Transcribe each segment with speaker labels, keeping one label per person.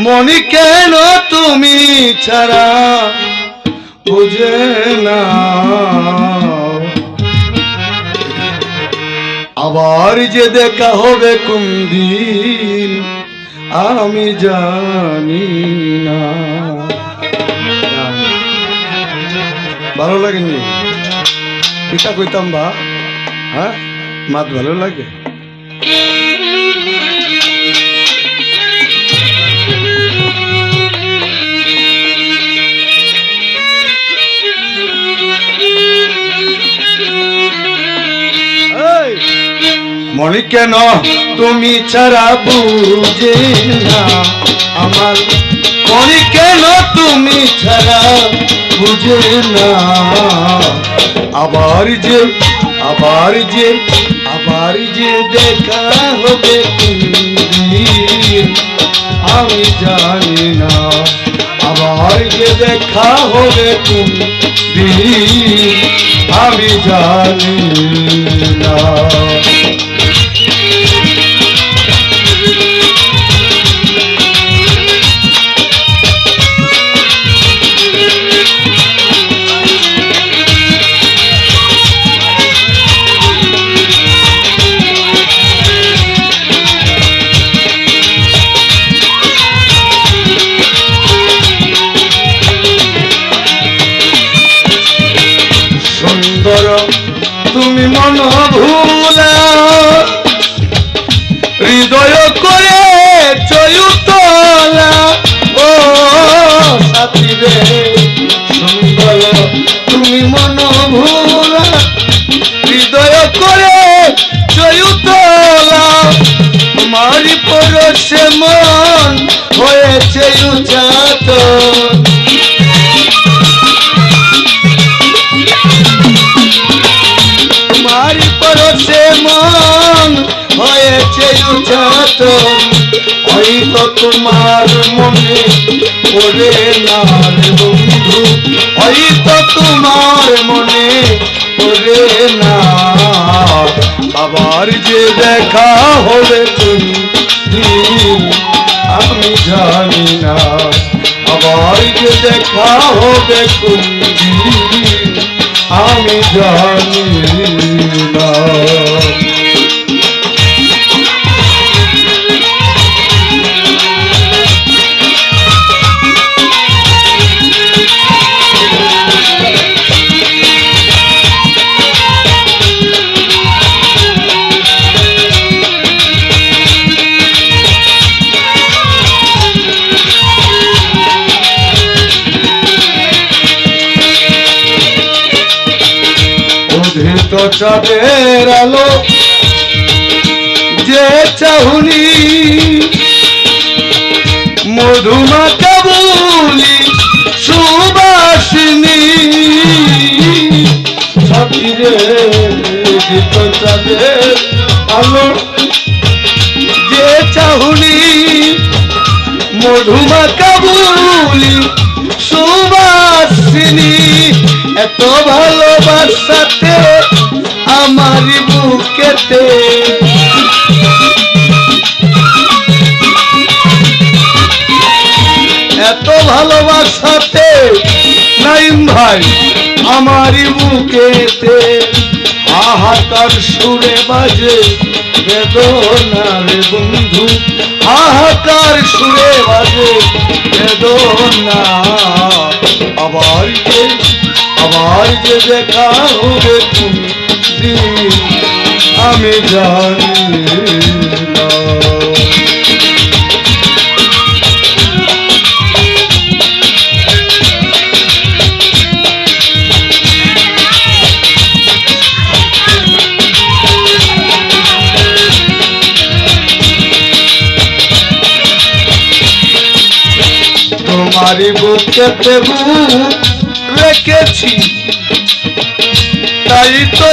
Speaker 1: মনি কেন তুমি ছাড়া? বুঝে না আবার যে দেখা হবে কোন দিন, আমি জানি না। ভালো লাগেনি? পিতা কইতাম বা? হ্যাঁ? মাত ভালো লাগে? মনে কেন তুমি ছাড়া বুঝে না আমার। মনে কেন তুমি ছাড়া বুঝে না। আবার যে আবার যে আবার যে দেখা হবে আমি জানি না। আবার যে দেখা হবে দিন আমি জানি না। মন ভুলা হৃদয় করে চয়ুতলা তোমারই পরশে মন হয়েছে উচাতন তোমার পরশে মন হয়েছে ওই তো তোমার মনে পড়ে না বন্ধু। ওই তো তোমার মনে পড়ে না আবার যে দেখা হবে তুমি, আমি জানি না। আবার যে দেখা হবে দিন আমি জানি উদ্ধৃত চাঁদের আলো যে চাহুনি মধুমাতা বলি সুবাসিনী। সাথীরে উদ্ধৃত চাঁদের আলো যে চাহুনি মধুমাতা বলি সুবাসিনী। এত ভালোবাসাতে আমার বুকেতে। এত ভালোবাসাতে নাইম ভাই আমার বুকেতে। হাহাকার সুরে বাজে বেদনার বন্ধু। হাহাকার সুরে বাজে বেদনা আবার যে আবার যে দেখা হবে তুমি দিন আমি জানি না। তোমারই বুকেতে বুক রেখেছি তাই তো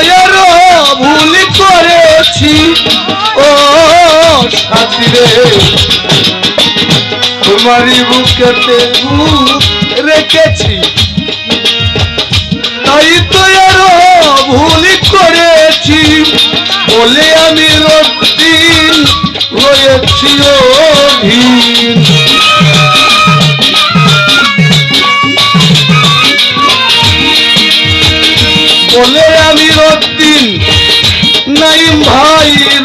Speaker 1: ভুল করেছি। ও সাথী তোমারই বুকেতে বুক রেখেছি। তাই তো ভুল করেছি, বলে আমি রক্তিন রয়েছি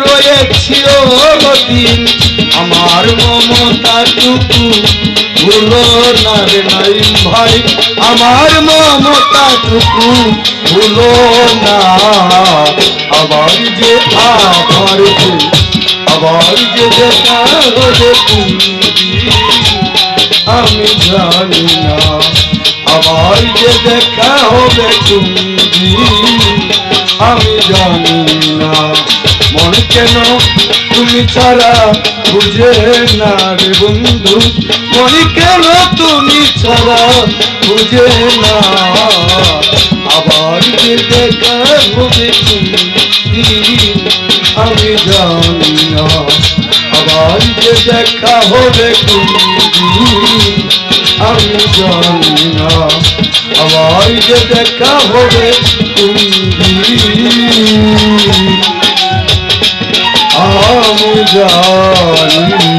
Speaker 1: অধীন চিরদিন আমার মমতাটুকু ভুলো না রে নাইম ভাই। আমার মমতাটুকু ভুলো না। আবার যে আবার আবার যে দেখা আমি জানি না, আবার যে দেখা হবে তুমি। আমি জানি না। মন কেন তুমি ছাড়া বুঝে না রে বন্ধু? মন কেন তুমি ছাড়া বুঝে না? আবার দেখা হবে আমি জানি না। আবার যে দেখা হবে আমি জানি না। আবার যে দেখা হবে তুমি আমি জানি